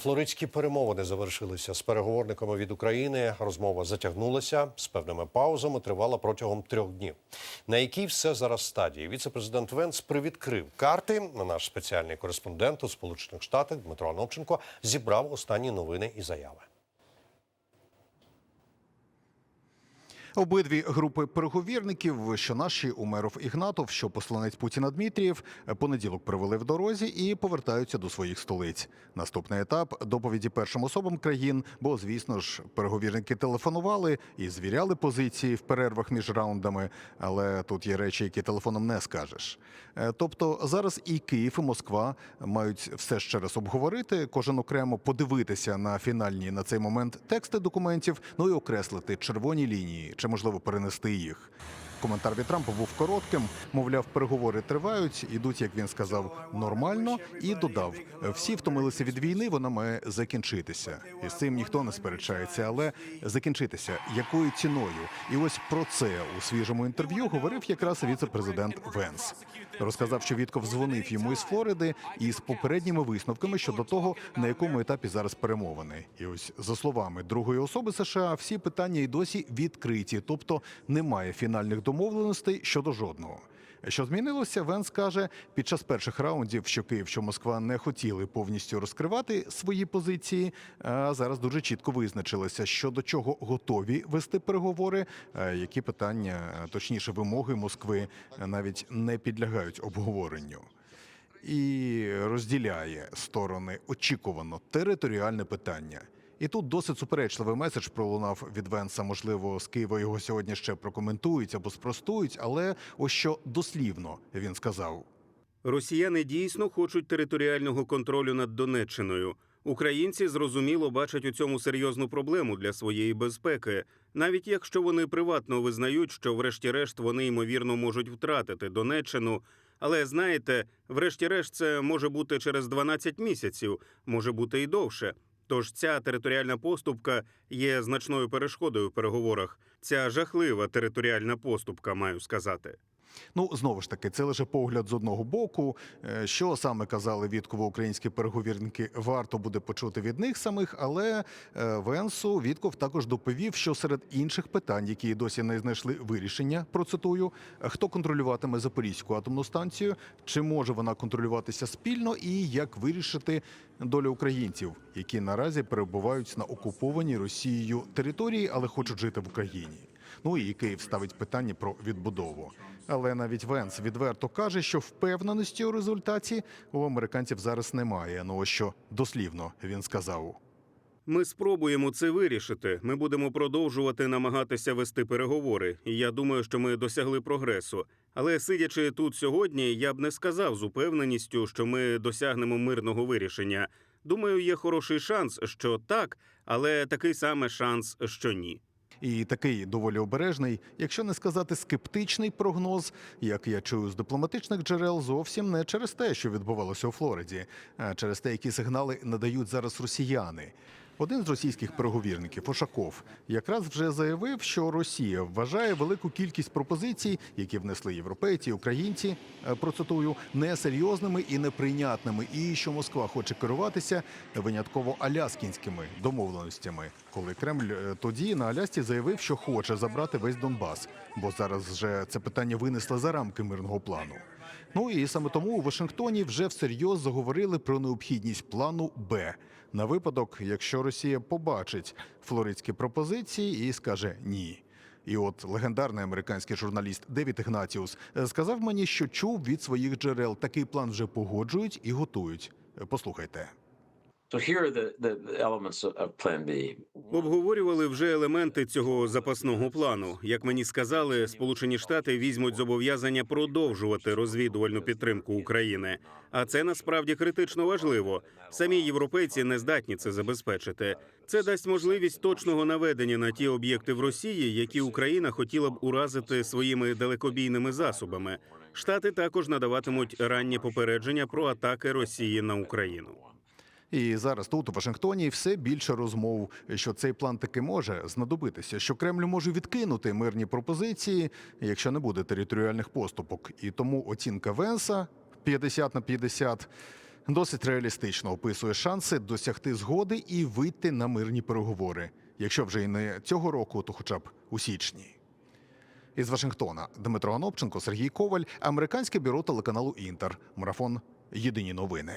Флоридські перемовини завершилися з переговорниками від України. Розмова затягнулася з певними паузами. Тривала протягом трьох днів. На якій все зараз стадії? Віце-президент Венс привідкрив карти. Наш спеціальний кореспондент у Сполучених Штатах Дмитро Анопченко зібрав останні новини і заяви. Обидві групи переговірників, що наші Умеров Ігнатов, що посланець Путіна Дмитрієв, понеділок провели в дорозі і повертаються до своїх столиць. Наступний етап доповіді першим особам країн, бо звісно ж переговірники телефонували і звіряли позиції в перервах між раундами. Але тут є речі, які телефоном не скажеш. Е, Тобто зараз і Київ, і Москва мають все ще раз обговорити, кожен окремо подивитися на фінальні на цей момент тексти документів, ну і окреслити червоні лінії чи можливо перенести їх. Коментар від Трампа був коротким. Мовляв, переговори тривають, ідуть, як він сказав, нормально, і додав: всі втомилися від війни, вона має закінчитися. І з цим ніхто не сперечається, але закінчитися якою ціною? І ось про це у свіжому інтерв'ю говорив якраз віце-президент Венс. Розказав, що Вітков дзвонив йому із Флориди із попередніми висновками щодо того, на якому етапі зараз перемовини. І ось за словами другої особи США, всі питання й досі відкриті, тобто немає фінальних домовленостей щодо жодного. Що змінилося, Венс каже, під час перших раундів, що Київ, що Москва не хотіли повністю розкривати свої позиції. А зараз дуже чітко визначилися, що до чого готові вести переговори, е, які питання, е, точніше, вимоги Москви е, навіть не підлягають обговоренню. І розділяє сторони очікувано територіальне питання. І тут досить суперечливий меседж пролунав від Венса. Можливо, з Києва його сьогодні ще прокоментують або спростують. Але ось що дослівно він сказав. Росіяни дійсно хочуть територіального контролю над Донеччиною. Українці зрозуміло бачать у цьому серйозну проблему для своєї безпеки, навіть якщо вони приватно визнають, що врешті-решт вони ймовірно можуть втратити Донеччину. Але знаєте, врешті-решт це може бути через 12 місяців, може бути і довше. Тож ця територіальна поступка є значною перешкодою в переговорах. Ця жахлива територіальна поступка, маю сказати. Ну знову ж таки, це лише погляд з одного боку. Е, Що саме казали Вітково українські переговірники, варто буде почути від них самих. Але е, Венсу Вітков також доповів, що серед інших питань, які досі не знайшли вирішення, процитую, хто контролюватиме Запорізьку атомну станцію, чи може вона контролюватися спільно, і як вирішити долю українців, які наразі перебувають на окупованій Росією території, але хочуть жити в Україні. Ну і Київ ставить питання про відбудову. Але навіть Венс відверто каже, що впевненості у результаті у американців зараз немає. Ну що дослівно він сказав. Ми спробуємо це вирішити. Ми будемо продовжувати намагатися вести переговори. І я думаю, що ми досягли прогресу. Але сидячи тут сьогодні, я б не сказав з упевненістю, що ми досягнемо мирного вирішення. Думаю, є хороший шанс, що так, але такий саме шанс, що ні. І такий доволі обережний, якщо не сказати скептичний прогноз, як я чую з дипломатичних джерел, зовсім не через те, що відбувалося у Флориді, а через те, які сигнали надають зараз росіяни. Один з російських переговірників Ошаков якраз вже заявив, що Росія вважає велику кількість пропозицій, які внесли європейці, українці, е, процитую, несерйозними і неприйнятними, і що Москва хоче керуватися винятково аляскінськими домовленостями. Коли Кремль е, тоді на Алясці заявив, що хоче забрати весь Донбас, бо зараз вже це питання винесли за рамки мирного плану. Ну і саме тому у Вашингтоні вже всерйоз заговорили про необхідність плану Б на випадок, якщо Росія побачить флоридські пропозиції і скаже ні. І от легендарний американський журналіст Девід Ігнатіус е, сказав мені, що чув від своїх джерел такий план вже погоджують і готують. Послухайте. Обговорювали вже елементи цього запасного плану. Як мені сказали, Сполучені Штати візьмуть зобов'язання продовжувати розвідувальну підтримку України. А це насправді критично важливо. Самі європейці не здатні це забезпечити. Це дасть можливість точного наведення на ті об'єкти в Росії, які Україна хотіла б уразити своїми далекобійними засобами. Штати також надаватимуть раннє попередження про атаки Росії на Україну. І зараз тут у Вашингтоні все більше розмов, що цей план таки може знадобитися, що Кремль може відкинути мирні пропозиції, якщо не буде територіальних поступок. І тому оцінка Венса 50 на 50 досить реалістично описує шанси досягти згоди і вийти на мирні переговори. Якщо вже і не цього року, то хоча б у січні. Із Вашингтона Дмитро Анопченко, Сергій Коваль, американське бюро телеканалу Інтер. Марафон. Єдині новини.